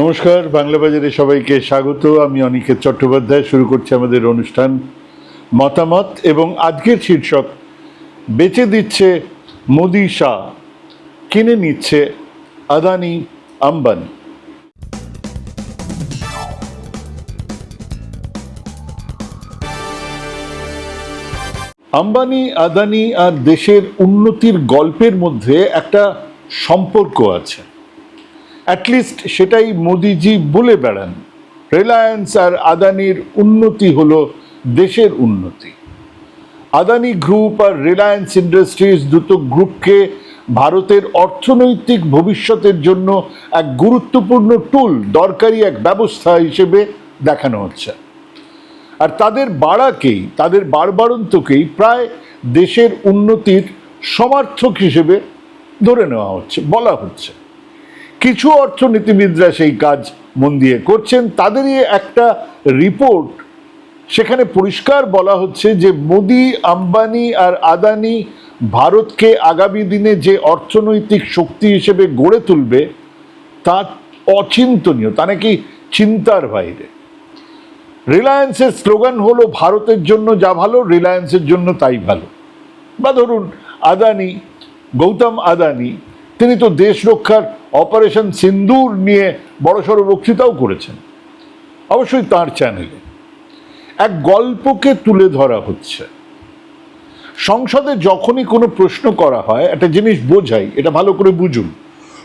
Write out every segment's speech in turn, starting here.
নমস্কার, বাংলা বাজারে সবাইকে স্বাগত। আমি অনিকেত চট্টোপাধ্যায়, শুরু করছি আমাদের অনুষ্ঠান। মতামত এবং আজকের শীর্ষক, বেচে দিচ্ছে মোদি শাহ, কিনে নিচ্ছে আদানি আম্বানি। আম্বানি, আদানি আর দেশের উন্নতির গল্পের মধ্যে একটা সম্পর্ক আছে। অ্যাটলিস্ট সেটাই মোদিজি বলে বেড়ান। রিলায়েন্স আর আদানির উন্নতি হলো দেশের উন্নতি। আদানি গ্রুপ আর রিলায়েন্স ইন্ডাস্ট্রিজ দুটো গ্রুপকে ভারতের অর্থনৈতিক ভবিষ্যতের জন্য এক গুরুত্বপূর্ণ টুল দরকারি এক ব্যবস্থা হিসেবে দেখানো হচ্ছে। আর তাদের বাড়াকেই, তাদের বাড়বাড়ন্তকেই প্রায় দেশের উন্নতির সমার্থক হিসেবে ধরে নেওয়া হচ্ছে, বলা হচ্ছে। কিছু অর্থনীতিবিদরা সেই কাজ মন দিয়ে করছেন। তাদেরই একটা রিপোর্ট সেখানে পরিষ্কার বলা হচ্ছে যে মোদি, আম্বানি আর আদানি ভারতকে আগামী দিনে যে অর্থনৈতিক শক্তি হিসেবে গড়ে তুলবে, তা অচিন্তনীয়, তা নাকি চিন্তার বাইরে। রিলায়েন্সের স্লোগান হলো, ভারতের জন্য যা ভালো, রিলায়েন্সের জন্য তাই ভালো। বা ধরুন, আদানি, গৌতম আদানি, তিনি তো দেশ রক্ষার অপারেশন সিন্দুর নিয়ে বড়সড় বক্তৃতাও করেছেন। অবশ্যই তার চ্যানেলে এক গল্পকে তুলে ধরা হচ্ছে। সংসদে যখনই কোনো প্রশ্ন করা হয়, একটা জিনিস বোঝাই, এটা ভালো করে বুঝুন।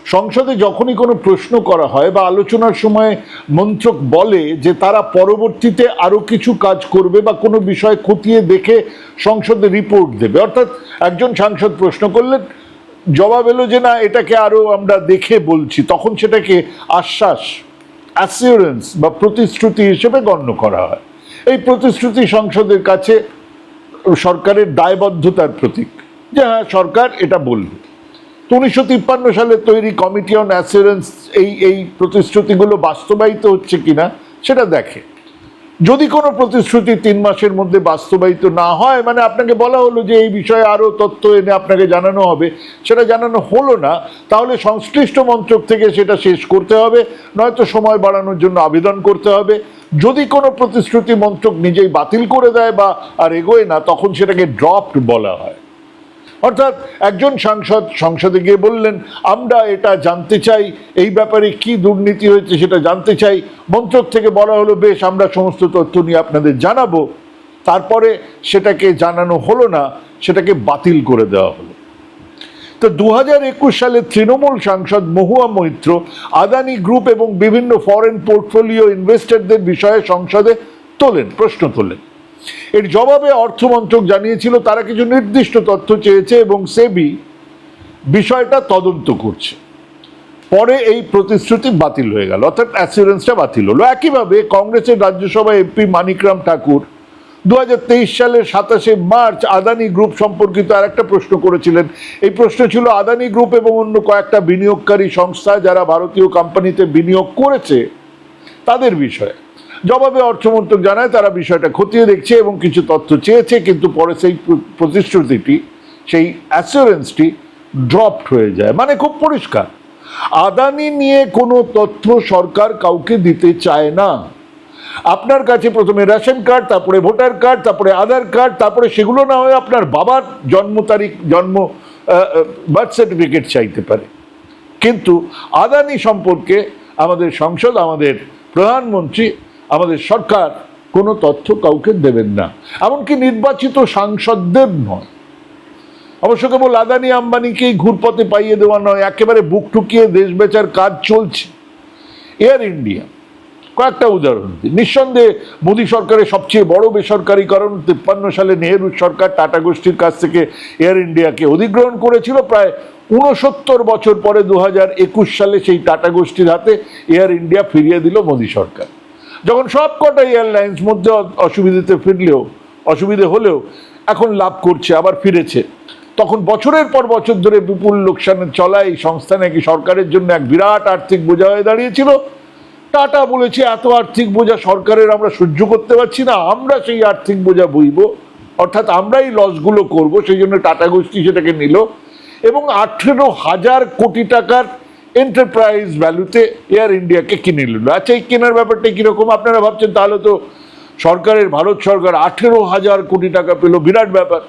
সংসদে যখনই কোনো প্রশ্ন করা হয় বা আলোচনার সময় মন্ত্রক বলে যে তারা পরবর্তীতে আরও কিছু কাজ করবে বা কোনো বিষয় খতিয়ে দেখে সংসদে রিপোর্ট দেবে, অর্থাৎ একজন সাংসদ প্রশ্ন করলেন জবাব এলো যে না, এটাকে আরও আমরা দেখে বলছি। তখন সেটাকে আশ্বাস অ্যাসিওরেন্স বা প্রতিশ্রুতি হিসেবে গণ্য করা হয়। এই প্রতিশ্রুতি সংসদের কাছে সরকারের দায়বদ্ধতার প্রতীক। যে হ্যাঁ সরকার এটা বলবে তো উনিশশো তিপ্পান্ন সালে তৈরি কমিটি অন অ্যাসিওরেন্স এই এই প্রতিশ্রুতিগুলো বাস্তবায়িত হচ্ছে কিনা, সেটা দেখে। যদি কোনো প্রতিশ্রুতি তিন মাসের মধ্যে বাস্তবায়িত না হয় মানে আপনাকে বলা হলো যে এই বিষয়ে আরও তথ্য এনে আপনাকে জানানো হবে, সেটা জানানো হলো না, তাহলে সংশ্লিষ্ট মন্ত্রক থেকে সেটা শেষ করতে হবে, নয়তো সময় বাড়ানোর জন্য আবেদন করতে হবে। যদি কোনো প্রতিশ্রুতি মন্ত্রক নিজেই বাতিল করে দেয় বা আর এগোয় না, তখন সেটাকে ড্রপড বলা হয়। অর্থাৎ একজন সাংসদ সংসদে গিয়ে বললেন, আমরা এটা জানতে চাই, এই ব্যাপারে কি দুর্নীতি হয়েছে সেটা জানতে চাই। মন্ত্রক থেকে বলা হলো, বেশ, আমরা সমস্ত তথ্য নিয়ে আপনাদের জানাব। তারপরে সেটাকে জানানো হলো না, সেটাকে বাতিল করে দেওয়া হলো। তো দু হাজার একুশ সালে তৃণমূল সাংসদ মহুয়া মৈত্র, আদানি গ্রুপ এবং বিভিন্ন ফরেন পোর্টফোলিও ইনভেস্টরদের বিষয়ে সংসদে তোলেন, প্রশ্ন তোলেন। এর জবাবে অর্থমন্ত্রক জানিয়েছিল, তারা কিছু নির্দিষ্ট তথ্য চেয়েছে এবং সেবি বিষয়টা তদন্ত করছে। পরে এই প্রতিশ্রুতি বাতিল হয়ে গেল, অর্থাৎ অ্যাসিউরেন্সটা বাতিল হলো। একইভাবে কংগ্রেসের রাজ্যসভা এমপি মানিকরাম ঠাকুর দু হাজার তেইশ সালের সাতাশে মার্চ আদানি গ্রুপ সম্পর্কিত আর একটা প্রশ্ন করেছিলেন। এই প্রশ্ন ছিল, আদানি গ্রুপ এবং অন্য কয়েকটা বিনিয়োগকারী সংস্থা যারা ভারতীয় কোম্পানিতে বিনিয়োগ করেছে, তাদের বিষয়ে। জবাবে অর্থমন্ত্রক জানায় তারা বিষয়টা খতিয়ে দেখছে এবং কিছু তথ্য চেয়েছে, কিন্তু পরে সেই প্রতিশ্রুতিটি, সেই অ্যাসুরেন্সটি ড্রপড হয়ে যায়। মানে খুব পরিষ্কার। আদানি নিয়ে কোনো তথ্য সরকার কাউকে দিতে চায় না। আপনার কাছে প্রথমে রেশন কার্ড, তারপরে ভোটার কার্ড, তারপরে আধার কার্ড, তারপরে সেগুলো না হয়ে আপনার বাবার জন্ম তারিখ, জন্ম বার্থ সার্টিফিকেট চাইতে পারে। কিন্তু আদানি সম্পর্কে আমাদের সংসদ, আমাদের প্রধানমন্ত্রী আমাদের সরকার কোনো তথ্য কাউকে দেবেন না। এমনকি নির্বাচিত সাংসদদের নয়। অবশ্য কেবল আদানি আম্বানিকেই ঘুরপথে পাইয়ে দেওয়া নয়, একেবারে বুক ঠুকিয়ে দেশ বেচার কাজ চলছে। এয়ার ইন্ডিয়া, কয়েকটা উদাহরণ নিঃসন্দেহে মোদী সরকারের সবচেয়ে বড় বেসরকারীকরণ তিপ্পান্ন সালে নেহেরু সরকার টাটা গোষ্ঠীর কাছ থেকে এয়ার ইন্ডিয়াকে অধিগ্রহণ করেছিল। প্রায় উনসত্তর বছর পরে দু হাজার একুশ সালে সেই টাটা গোষ্ঠীর হাতে এয়ার ইন্ডিয়া ফিরিয়ে দিল মোদী সরকার। যখন সব কটা এয়ারলাইন্স মধ্যে অসুবিধাতে ফিরলেও, অসুবিধে হলেও এখন লাভ করছে, আবার ফিরেছে। তখন বছরের পর বছর ধরে বিপুল লোকসানের চলা এই সংস্থা নাকি সরকারের জন্য এক বিরাট আর্থিক বোঝা হয়ে দাঁড়িয়েছিল। টাটা বলেছে, এত আর্থিক বোঝা সরকারের আমরা সহ্য করতে পারছি না, আমরা সেই আর্থিক বোঝা বইব। অর্থাৎ আমরাই লসগুলো করব, সেই জন্য টাটা গোষ্ঠী সেটাকে নিল এবং আঠেরো হাজার কোটি টাকার এন্টারপ্রাইজ ভ্যালুতে এয়ার ইন্ডিয়াকে কিনে নিল। আচ্ছা এই কেনার ব্যাপারটা কীরকম? আপনারা ভাবছেন, তাহলে তো সরকারের, ভারত সরকার আঠেরো হাজার কোটি টাকা পেল, বিরাট ব্যাপার।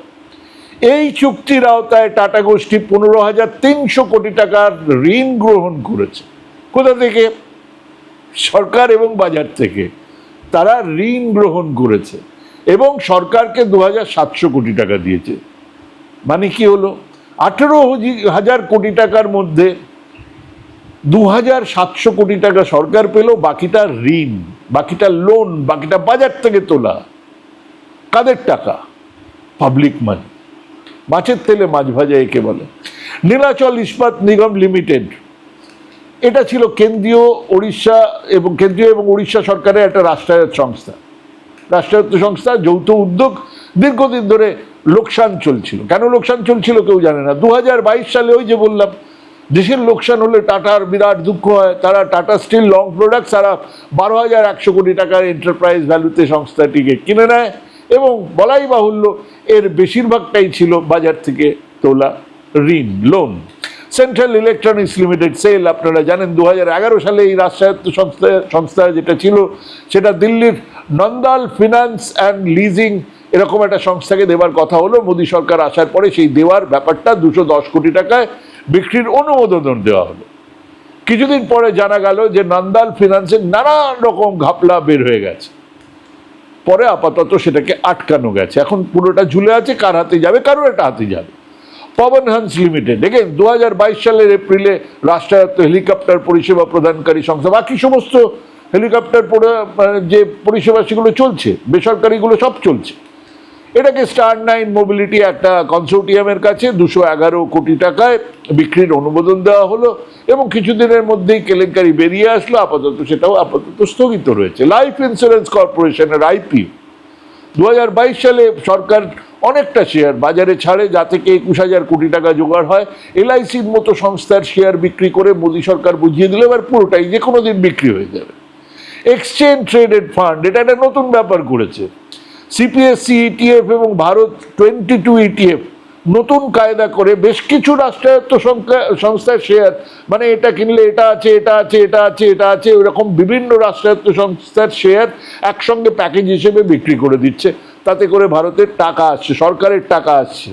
এই চুক্তির আওতায় টাটা গোষ্ঠী পনেরো হাজার তিনশো কোটি টাকার ঋণ গ্রহণ করেছে। কোথা থেকে? সরকার এবং বাজার থেকে। তারা ঋণ গ্রহণ করেছে এবং সরকারকে দু হাজার সাতশো কোটি টাকা দিয়েছে। মানে কি হলো? আঠেরো হাজার কোটি টাকার মধ্যে দু হাজার সাতশো কোটি টাকা সরকার পেল, বাকিটা ঋণ, বাকিটা লোন বাকিটা বাজার থেকে তোলা। কাদের টাকা? পাবলিক মানি মাছের তেলে মাছ ভাজা একে বলে। নীলাচল ইস্পাত নিগম লিমিটেড। এটা ছিল কেন্দ্রীয় ওড়িশা এবং কেন্দ্রীয় এবং উড়িষ্যা সরকারের একটা রাষ্ট্রায়ত্ত সংস্থা। রাষ্ট্রায়ত্ত সংস্থা, যৌথ উদ্যোগ। দীর্ঘদিন ধরে লোকসান চলছিল। কেন লোকসান চলছিল কেউ জানে না। দু হাজার বাইশ সালে ওই যে বললাম দেশের লোকসান হলে টাটার বিরাট দুঃখ হয়। তারা টাটা স্টিল লং প্রোডাক্ট তারা বারো হাজার একশো কোটি টাকার এন্টারপ্রাইজ ভ্যালুতে সংস্থাটিকে কিনে নেয় এবং বলাই বাহুল্য এর বেশিরভাগটাই ছিল বাজার থেকে তোলা ঋণ loan central electronics limited sale আপনারা জানেন দু হাজার এগারো সালে এই রাষ্ট্রায়ত্ত সংস্থা সংস্থা যেটা ছিল, সেটা দিল্লির নন্দাল ফিনান্স অ্যান্ড লিজিং এরকম একটা সংস্থাকে দেওয়ার কথা হলো। মোদী সরকার আসার পরে সেই দেওয়ার ব্যাপারটা দুশো দশ কোটি টাকায় বিক্রির অনুমোদন দেওয়া হলো। কিছুদিন পরে জানা গেল যে নন্দাল ফিনান্সের নানান রকম ঘাপলা বের হয়ে গেছে। পরে আপাতত সেটাকে আটকানো গেছে। এখন পুরোটা ঝুলে আছে, কার হাতে যাবে, কারোর একটা হাতে যাবে। পবন হান্স লিমিটেড, দেখেন দু হাজার বাইশ সালের এপ্রিলে রাষ্ট্রায়ত্ত হেলিকপ্টার পরিষেবা প্রদানকারী সংস্থা, বাকি সমস্ত হেলিকপ্টার মানে যে পরিষেবা সেগুলো চলছে, বেসরকারিগুলো সব চলছে। এটাকে স্টার নাইন মোবিলিটি একটা কনসোর্টিয়ামের কাছে দুশো এগারো কোটি টাকায় বিক্রির অনুমোদন দেওয়া হলো এবং কিছুদিনের মধ্যেই কেলেঙ্কারি বেরিয়ে আসলো, আপাতত সেটাও আপাতত স্থগিত রয়েছে। লাইফ ইন্স্যুরেন্স কর্পোরেশনের আইপি দু হাজার বাইশ সালে সরকার অনেকটা শেয়ার বাজারে ছাড়ে, যা থেকে একুশ হাজার কোটি টাকা জোগাড় হয়। এলআইসির মতো সংস্থার শেয়ার বিক্রি করে মোদী সরকার বুঝিয়ে দিল, এবার পুরোটাই যে কোনো দিন বিক্রি হয়ে যাবে। এক্সচেঞ্জ ট্রেডেড ফান্ড এটা একটা নতুন ব্যাপার করেছে। সিপিএসসি ইটিএফ এবং ভারত টোয়েন্টি টু ইটিএফ নতুন কায়দা করে বেশ কিছু রাষ্ট্রায়ত্ত সংস্থার শেয়ার মানে এটা কিনলে এটা আছে এটা আছে এটা আছে এটা আছে ওরকম বিভিন্ন রাষ্ট্রায়ত্ত সংস্থার শেয়ার একসঙ্গে প্যাকেজ হিসেবে বিক্রি করে দিচ্ছে। তাতে করে ভারতের টাকা আসছে, সরকারের টাকা আসছে।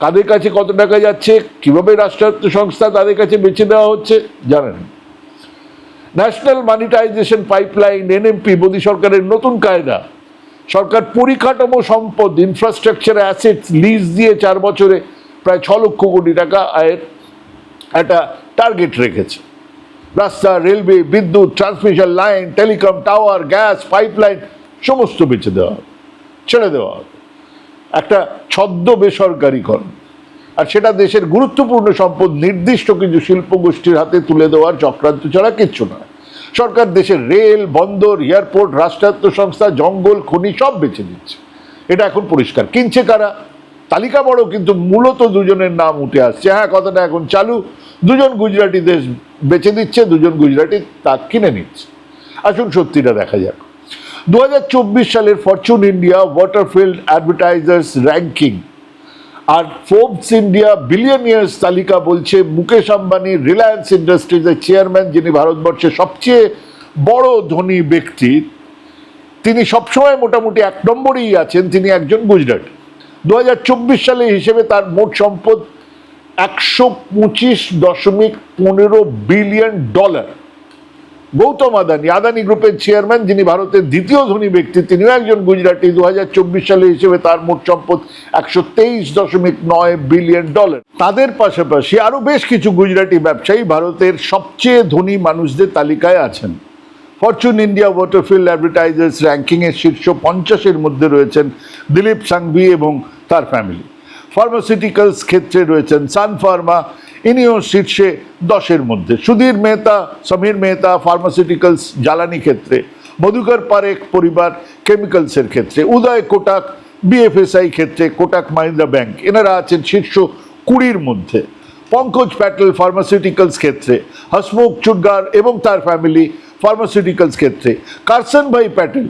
কাদের কাছে কত টাকা যাচ্ছে, কীভাবে রাষ্ট্রায়ত্ত সংস্থা তাদের কাছে বেছে দেওয়া হচ্ছে, জানেন? National monetisation pipeline NMP Modi সরকারের নতুন কায়দা। সরকার পরিকাঠামো সম্পদ ইনফ্রাস্ট্রাকচার অ্যাসেটস লিজ দিয়ে চার বছরে প্রায় ছ লক্ষ কোটি টাকা আয়ের একটা টার্গেট রেখেছে। রাস্তা রেলওয়ে বিদ্যুৎ transmission line telecom tower gas pipeline সমস্ত বেঁচে দেওয়া হবে, ছেড়ে দেওয়া হবে। একটা ছদ্ম বেসরকারীকরণ। আর সেটা দেশের গুরুত্বপূর্ণ সম্পদ, নির্দিষ্ট কিছু শিল্প গোষ্ঠীর হাতে তুলে দেওয়ার চক্রান্ত ছাড়া কিচ্ছু নয়। সরকার দেশের রেল, বন্দর, এয়ারপোর্ট, রাষ্ট্রায়ত্ত সংস্থা, জঙ্গল, খনি সব বেছে দিচ্ছে এটা এখন পরিষ্কার। কিনছে কারা? তালিকা বড়, কিন্তু মূলত দুজনের নাম উঠে আসছে। হ্যাঁ কথাটা এখন চালু। দুজন গুজরাটি দেশ বেছে দিচ্ছে দুজন গুজরাটি তা কিনে নিচ্ছে। আসুন সত্যিটা দেখা যাক। দু হাজার চব্বিশ সালের Fortune India Waterfield advertisers ranking আর ফোর্বস ইন্ডিয়া বিলিয়নিয়ার্স তালিকা বলছে, মুকেশ আম্বানি রিলায়েন্স ইন্ডাস্ট্রিজের চেয়ারম্যান যিনি ভারতবর্ষের সবচেয়ে বড় ধনী ব্যক্তি, তিনি সবসময় মোটামুটি এক নম্বরেই আছেন, তিনি একজন গুজরাট। দু হাজার চব্বিশ সালে হিসেবে তার মোট সম্পদ একশো পঁচিশ দশমিক পনেরো বিলিয়ন ডলার। গৌতম আদানি আদানি গ্রুপের চেয়ারম্যান, যিনি ভারতের দ্বিতীয় ধনী ব্যক্তি, তিনিও একজন গুজরাটি। দু সালে হিসেবে তার মোট সম্পদ একশো তেইশ দশমিক নয় বিলিয়ন ডলার। তাদের পাশাপাশি আরও বেশ কিছু গুজরাটি ব্যবসায়ী ভারতের সবচেয়ে ধনী মানুষদের তালিকায় আছেন। ফরচুন ইন্ডিয়া ওয়াটারফিল্ড অ্যাডভার্টাইজার্স র্যাঙ্কিংয়ের শীর্ষ পঞ্চাশের মধ্যে রয়েছেন দিলীপ সাংভি এবং তার ফ্যামিলি ফার্মাসিউটিক্যালস ক্ষেত্রে রয়েছেন সান ফার্মা ইনিও শীর্ষে দশের মধ্যে। সুধীর মেহতা, সমীর মেহতা ফার্মাসিউটিক্যালস জ্বালানি ক্ষেত্রে। মধুকর পারেখ পরিবার কেমিক্যালসের ক্ষেত্রে। উদয় কোটাক বিএফএসআই ক্ষেত্রে, কোটাক মাহিন্দ্রা ব্যাংক। এনারা আছেন শীর্ষ কুড়ির মধ্যে। পঙ্কজ প্যাটেল ফার্মাসিউটিক্যালস ক্ষেত্রে। হসমুখ চুডগার এবং তার ফ্যামিলি ফার্মাসিউটিক্যালস ক্ষেত্রে। কারসন ভাই প্যাটেল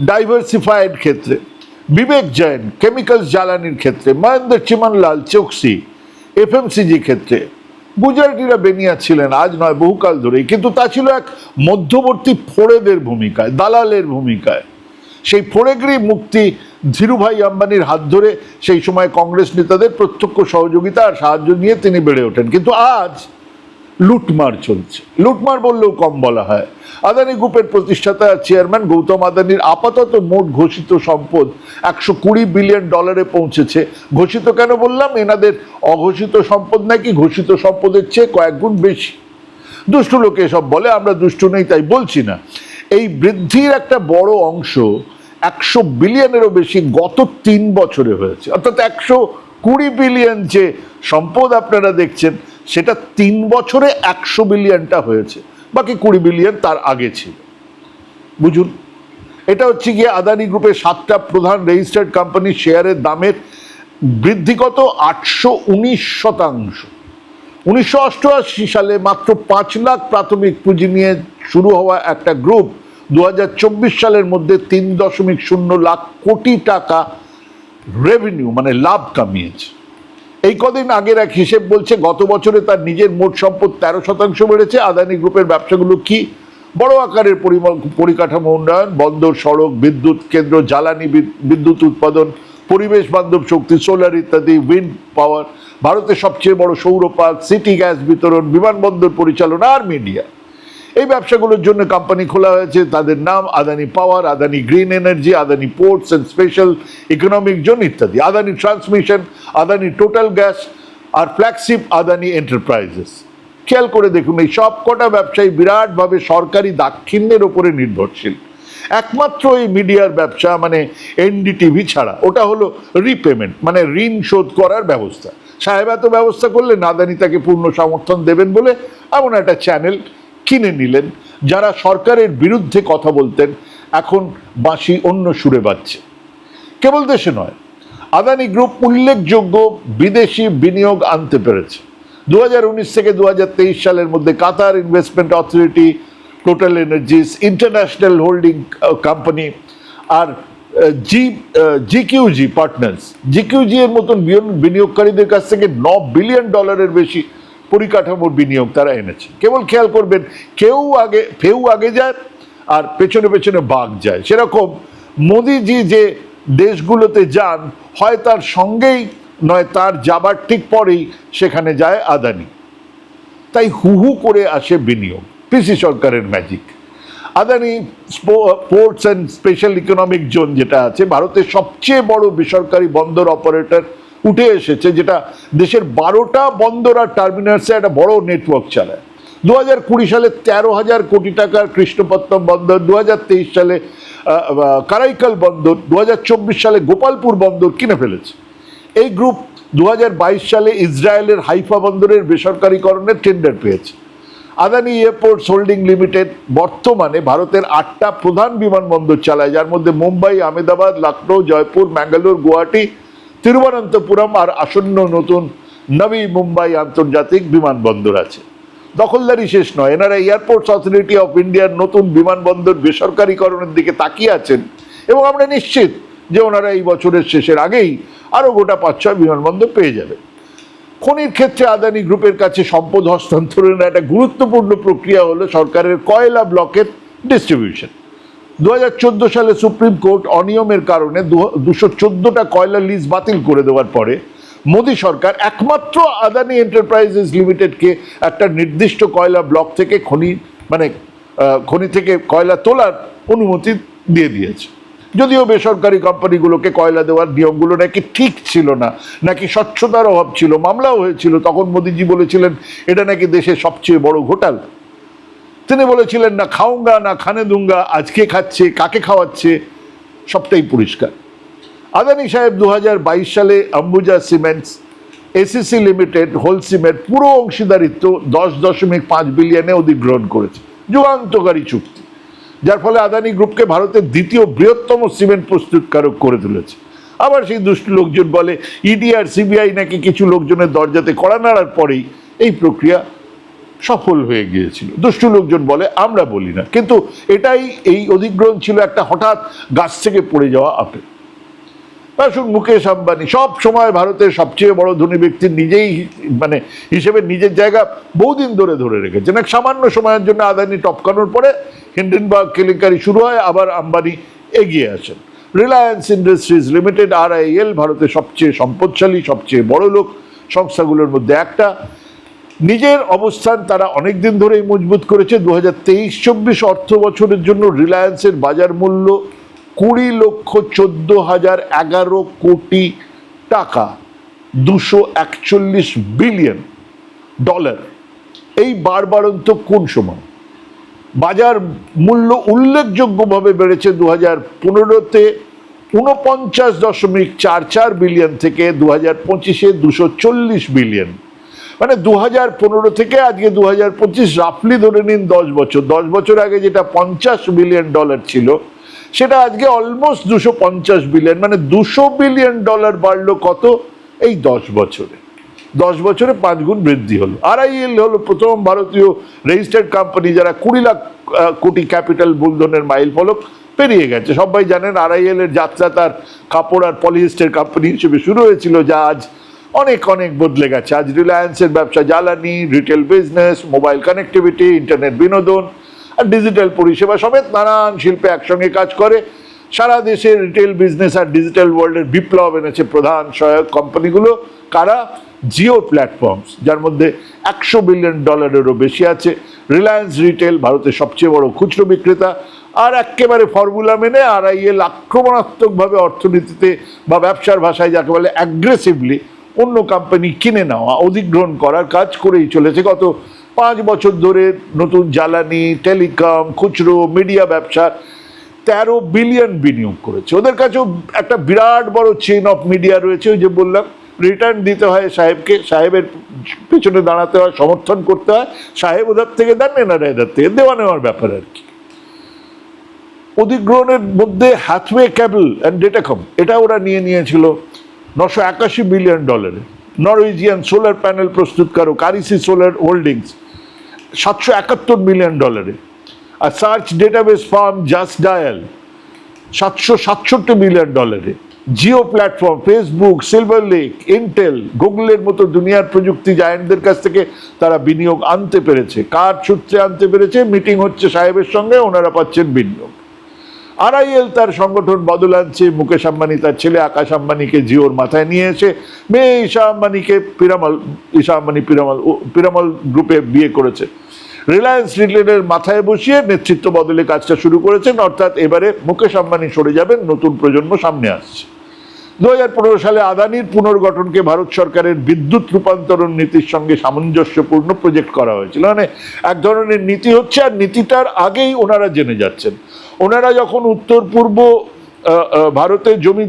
ডাইভার্সিফাইড ক্ষেত্রে। বিবেক জৈন কেমিক্যালস জ্বালানির ক্ষেত্রে। মহেন্দ্র চিমনলাল চোকসি। এফএমসিজি ক্ষেত্রে। গুজরাটিরা বেনিয়া ছিলেন, আজ নয়, বহুকাল ধরেই। কিন্তু তা ছিল এক মধ্যবর্তী ফোড়েদের ভূমিকায়, দালালের ভূমিকায়। সেই ফোড়েগিরি মুক্তি ধীরুভাই আম্বানির হাত ধরে সেই সময় কংগ্রেস নেতাদের প্রত্যক্ষ সহযোগিতা আর সাহায্য নিয়ে তিনি বেড়ে ওঠেন। কিন্তু আজ লুটমার চলছে। লুটমার বললেও কম বলা হয়। আদানি গ্রুপের প্রতিষ্ঠাতা চেয়ারম্যান গৌতম আদানির আপাতত মোট ঘোষিত সম্পদ একশো কুড়ি বিলিয়ন ডলারে পৌঁছেছে। ঘোষিত কেন বললাম? এনাদের অঘোষিত সম্পদ নাকি ঘোষিত সম্পদের চেয়ে কয়েক গুণ বেশি। দুষ্টু লোকে এসব বলে, আমরা দুষ্টু নেই তাই বলছি না। এই বৃদ্ধির একটা বড় অংশ একশো বিলিয়নেরও বেশি গত তিন বছরে হয়েছে। অর্থাৎ একশো কুড়ি বিলিয়ন যে সম্পদ আপনারা দেখছেন সেটা তিন বছরে একশো বিলিয়নটা হয়েছে, বাকি কুড়ি বিলিয়ন তার আগে ছিল। বুঝুন, এটা হচ্ছে গিয়ে আদানি গ্রুপের সাতটা প্রধান রেজিস্টার্ড কোম্পানির শেয়ারের দামের বৃদ্ধি কত? আটশো উনিশ শতাংশ। উনিশশো অষ্টআশি সালে মাত্র পাঁচ লাখ প্রাথমিক পুঁজি নিয়ে শুরু হওয়া একটা গ্রুপ দু হাজার চব্বিশ সালের মধ্যে তিন দশমিক শূন্য লাখ কোটি টাকা রেভিনিউ মানে লাভ কামিয়েছে। এই কদিন আগের এক হিসেব বলছে গত বছরে তার নিজের মোট সম্পদ তেরো শতাংশ বেড়েছে। আদানি গ্রুপের ব্যবসাগুলো কি? বড় আকারের পরিকাঠামো উন্নয়ন, বন্দর, সড়ক, বিদ্যুৎ কেন্দ্র, জ্বালানি বিদ্যুৎ উৎপাদন, পরিবেশ বান্ধব শক্তি, সোলার ইত্যাদি উইন্ড পাওয়ার ভারতের সবচেয়ে বড় সৌর পার্ক সিটি গ্যাস বিতরণ, বিমানবন্দর পরিচালনা আর মিডিয়া এই ব্যবসাগুলোর জন্য কোম্পানি খোলা হয়েছে। তাদের নাম Adani power Adani green energy Adani ports and special economic zone ইত্যাদি। Adani transmission Adani total gas আর ফ্ল্যাগশিপ আদানি এন্টারপ্রাইজেস খেয়াল করে দেখুন, এই সব কটা ব্যবসায়ী বিরাটভাবে সরকারি দাক্ষিণ্যের ওপরে নির্ভরশীল। একমাত্র এই মিডিয়ার ব্যবসা মানে এনডিটিভি ছাড়া, ওটা হলো রিপেমেন্ট মানে ঋণ শোধ করার ব্যবস্থা। সাহেব এত ব্যবস্থা করলেন, আদানি তাকে পূর্ণ সমর্থন দেবেন বলে এমন একটা চ্যানেল কিনে নিলেন, যারা সরকারের বিরুদ্ধে কথা বলতেন, এখন বাঁশি অন্য সুরে বাজছে। কেবল দেশে নয়, আদানি গ্রুপ উল্লেখযোগ্য বিদেশি বিনিয়োগ আনতে পেরেছে। দুহাজার উনিশ থেকে দুহাজার তেইশ সালের মধ্যে Qatar investment authority, total energies international holding company আর জি জিকিউজি পার্টনার্স। জিকিউজি এর মতন বিনিয়োগ- বিনিয়োগকারীদের কাছ থেকে ন বিলিয়ন ডলারের বেশি পরিকাঠামোর বিনিয়োগ তারা এনেছে। কেবল খেয়াল করবেন, কেউ আগে, ফেউ আগে যায় আর পেছনে পেছনে বাঘ যায়। সেরকম মোদিজি যে দেশগুলোতে যান, হয় তার সঙ্গেই, নয় তার যাবার ঠিক পরেই সেখানে যায় আদানি। তাই হু হু করে আসে বিনিয়োগ, পিসি সরকারের magic Adani ports and special economic zone যেটা আছে, ভারতের সবচেয়ে বড় বেসরকারি বন্দর অপারেটর উঠে এসেছে, যেটা দেশের বারোটা বন্দর আর টার্মিনালসে একটা বড় নেটওয়ার্ক চালায়। দু হাজার কুড়ি সালে তেরো হাজার কোটি টাকার কৃষ্ণপত্তম বন্দর দু হাজার তেইশ সালে কারাইকাল বন্দর দু হাজার চব্বিশ সালে গোপালপুর বন্দর কিনে ফেলেছে। এই গ্রুপ দু হাজার বাইশ সালে ইসরায়েলের হাইফা বন্দরের বেসরকারীকরণের টেন্ডার পেয়েছে। আদানি এয়ারপোর্টস হোল্ডিং লিমিটেড বর্তমানে ভারতের আটটা প্রধান বিমানবন্দর চালায়, যার মধ্যে মুম্বাই, আহমেদাবাদ, লখনৌ, জয়পুর, ম্যাঙ্গালোর, গুয়াহাটি তিরুবনন্তপুরম আর আসন্ন নতুন নবী মুম্বাই আন্তর্জাতিক বিমানবন্দর আছে। দখলদারি শেষ নয়। এনারা এয়ারপোর্টস অথরিটি অফ ইন্ডিয়ার নতুন বিমানবন্দর বেসরকারীকরণের দিকে তাকিয়ে আছেন এবং আমরা নিশ্চিত যে ওনারা এই বছরের শেষের আগেই আরও গোটা পাঁচ ছয় বিমানবন্দর পেয়ে যাবে খনির ক্ষেত্রে আদানি গ্রুপের কাছে সম্পদ হস্তান্তরের একটা গুরুত্বপূর্ণ প্রক্রিয়া হলো সরকারের কয়লা ব্লকের ডিস্ট্রিবিউশন দু হাজার চোদ্দ সালে সুপ্রিম কোর্ট অনিয়মের কারণে দুশো কয়লা লিজ বাতিল করে দেওয়ার পরে মোদী সরকার একমাত্র আদানি এন্টারপ্রাইজেস লিমিটেডকে একটা নির্দিষ্ট কয়লা ব্লক থেকে খনি মানে খনি থেকে কয়লা তোলার অনুমতি দিয়ে দিয়েছে। যদিও বেসরকারি কোম্পানিগুলোকে কয়লা দেওয়ার নিয়মগুলো নাকি ঠিক ছিল না, নাকি স্বচ্ছতার অভাব ছিল, মামলাও হয়েছিল, তখন মোদিজি বলেছিলেন, এটা নাকি দেশের সবচেয়ে বড় ঘোটালা। তিনি বলেছিলেন, না খাউঙ্গা না খানে দুঙ্গা, আজকে খাচ্ছে, কাকে খাওয়াচ্ছে? সবটাই পরিষ্কার। আদানি সাহেব দু হাজার বাইশ সালে Ambuja cements, ACC limited, Holcim, পুরো অংশীদারিত্ব দশ দশমিক পাঁচ বিলিয়নে অধিগ্রহণ করেছে। যুগান্তকারী চুক্তি। যার ফলে আদানি গ্রুপকে ভারতের দ্বিতীয় বৃহত্তম সিমেন্ট প্রস্তুতকারক করে তুলেছে। আবার সেই দুষ্ট লোকজন বলে ইডি আর সিবিআই নাকি কিছু লোকজনের দরজাতে কড়া নাড়ার পরেই এই প্রক্রিয়া সফল হয়ে গিয়েছিল। দুষ্টু লোকজন বলে, আমরা বলি না। কিন্তু এটাই এই অধিগ্রহণ ছিল একটা হঠাৎ গাছ থেকে পড়ে যাওয়া আপেল। শুন, মুকেশ আম্বানি, সব সময় ভারতের সবচেয়ে বড় ধনী ব্যক্তি নিজেই মানে হিসেবে নিজের জায়গা বহুদিন ধরে ধরে রেখেছেন। এক সামান্য সময়ের জন্য আদানি টপকানোর পরে হিন্ডেনবার্গ কেলেঙ্কারি শুরু হয়, আবার আম্বানি এগিয়ে আসেন। Reliance industries limited R I L ভারতের সবচেয়ে সম্পদশালী, সবচেয়ে বড় লোক সংস্থাগুলোর মধ্যে একটা। নিজের অবস্থান তারা অনেক দিন ধরেই মজবুত করেছে। দু হাজার তেইশ চব্বিশ অর্থ বছরের জন্য রিলায়েন্সের বাজার মূল্য কুড়ি লক্ষ চোদ্দ হাজার এগারো কোটি টাকা, দুশো একচল্লিশ বিলিয়ন ডলার। এই বারবারন্ত কোন সময়? বাজার মূল্য উল্লেখযোগ্যভাবে বেড়েছে দু হাজার পনেরোতে উনপঞ্চাশ দশমিক চার চার বিলিয়ন থেকে দু হাজার পঁচিশে দুশো চল্লিশ বিলিয়ন। মানে দু হাজার পনেরো থেকে আজকে দু হাজার পঁচিশ রাফলি ধরে নিন দশ বছর। দশ বছর আগে যেটা পঞ্চাশ বিলিয়ন ডলার ছিল, সেটা আজকে অলমোস্ট দুশো পঞ্চাশ বিলিয়ন মানে দুশো বিলিয়ন ডলার বাড়লো কত? এই দশ বছরে। দশ বছরে পাঁচ গুণ বৃদ্ধি হলো। আরআইএল হলো প্রথম ভারতীয় রেজিস্টার্ড কোম্পানি যারা কুড়ি লাখ কোটি ক্যাপিটাল মূলধনের মাইল ফলক পেরিয়ে গেছে। সবাই জানেন আরআইএল এর যাত্রা তার কাপড় আর পলিয়েস্টার কোম্পানি হিসেবে শুরু হয়েছিল, যা আজ অনেক অনেক বদলে গেছে। আজ রিলায়েন্সের ব্যবসা, জ্বালানি retail business mobile connectivity internet বিনোদন আর ডিজিটাল পরিষেবা সমেত নানান শিল্পে একসঙ্গে কাজ করে। সারা দেশে রিটেল বিজনেস আর ডিজিটাল ওয়ার্ল্ডের বিপ্লব এনেছে প্রধান সহায়ক কোম্পানিগুলো কারা? জিও প্ল্যাটফর্মস যার মধ্যে একশো বিলিয়ন ডলারেরও বেশি আছে। রিলায়েন্স রিটেল ভারতের সবচেয়ে বড় খুচরো বিক্রেতা। আর একেবারে ফর্মুলা মেনে আরআইএল আক্রমণাত্মকভাবে অর্থনীতিতে বা ব্যবসার ভাষায় যাকে বলে অ্যাগ্রেসিভলি অন্য কোম্পানি কিনে নেওয়া, অধিগ্রহণ করার কাজ করেই চলেছে। গত পাঁচ বছর ধরে নতুন জ্বালানি টেলিকম খুচরো মিডিয়া ব্যবসা তেরো বিলিয়ন বিনিয়োগ করেছে। ওদের কাছেও একটা বিরাট বড় চেন অফ মিডিয়া রয়েছে, ওই যে বললাম রিটার্ন দিতে হয় সাহেবকে, সাহেবের পেছনে দাঁড়াতে হয়, সমর্থন করতে হয়, সাহেব ওদের থেকে দেন, এনারা এদের থেকে, দেওয়া নেওয়ার ব্যাপার আর কি। অধিগ্রহণের মধ্যে হ্যাথওয়ে ক্যাবল অ্যান্ড ডেটাকম এটা ওরা নিয়ে নিয়েছিল। নশো একাশি বিলিয়ন ডলারে নরওয়েজিয়ান সোলার প্যানেল প্রস্তুতকারক আরিসি সোলার হোল্ডিংস সাতশো একাত্তর মিলিয়ন ডলারে আর search database firm just dial সাতশো সাতষট্টি মিলিয়ন ডলারে Jio platform Facebook, Silver Lake, Intel, গুগলের মতো দুনিয়ার প্রযুক্তি জায়েন্টদের কাছ থেকে তারা বিনিয়োগ আনতে পেরেছে। কার সূত্রে আনতে পেরেছে, মিটিং হচ্ছে সাহেবের সঙ্গে, ওনারা পাচ্ছেন বিনিয়োগ। আরআইএল তার সংগঠন বদল আনছে, মুকেশ আম্বানি তার ছেলে আকাশ আম্বানিকে জিওর মাথায় নিয়ে এসে মেয়ে ঈশা আম্বানিকে পিরামল, ঈশা আম্বানি পিরামল পিরামল গ্রুপে বিয়ে করেছে। রিলায়েন্স রিটেলের মাথায় বসিয়ে নেতৃত্ব বদলে কাজটা শুরু করেছেন, অর্থাৎ এবারে মুকেশ আম্বানি সরে যাবেন, নতুন প্রজন্ম সামনে আসছে। দু হাজার পনেরো সালে আদানির পুনর্গঠনকে ভারত সরকারের বিদ্যুৎ রূপান্তরণ নীতির সঙ্গে সামঞ্জস্যপূর্ণ প্রজেক্ট করা হয়েছিল। মানে এক ধরনের নীতি হচ্ছে, আর নীতিটার আগেই ওনারা জেনে যাচ্ছেন। ওনারা যখন উত্তর পূর্ব ভারতে জমি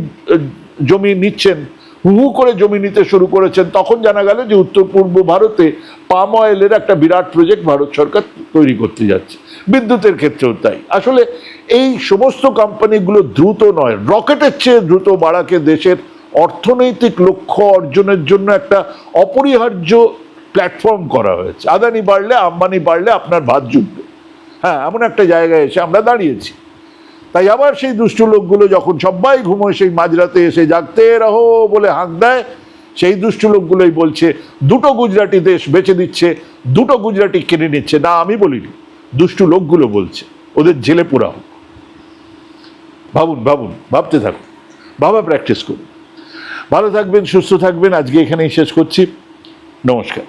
জমি নিচ্ছেন হু করে জমি নিতে শুরু করেছেন, তখন জানা গেল যে উত্তর পূর্ব ভারতে পাম অয়েলের একটা বিরাট প্রজেক্ট ভারত সরকার তৈরি করতে যাচ্ছে। বিদ্যুতের ক্ষেত্রেও তাই। আসলে এই সমস্ত কোম্পানিগুলো দ্রুত নয়, রকেটের চেয়ে দ্রুত বাড়াকে দেশের অর্থনৈতিক লক্ষ্য অর্জনের জন্য একটা অপরিহার্য প্ল্যাটফর্ম করা হয়েছে। আদানি বাড়লে, আম্বানি বাড়লে আপনার ভাত জুটবে। হ্যাঁ এমন একটা জায়গায় এসে আমরা দাঁড়িয়েছি। তাই আবার সেই দুষ্টু লোকগুলো যখন সবাই ঘুমোয়, সেই মাঝরাতে এসে জাগতে রহো বলে হাঁক দেয়, সেই দুষ্টু লোকগুলোই বলছে, দুটো গুজরাটি দেশ বেছে দিচ্ছে দুটো গুজরাটি কিনে নিচ্ছে। না, আমি বলিনি। দুষ্টু লোকগুলো বলছে, ওদের জেলে পোড়াও। ভাবুন ভাবুন, ভাবতে থাকুন, ভাবা প্র্যাকটিস করুন। ভালো থাকবেন, সুস্থ থাকবেন, আজকে এখানেই শেষ করছি। নমস্কার।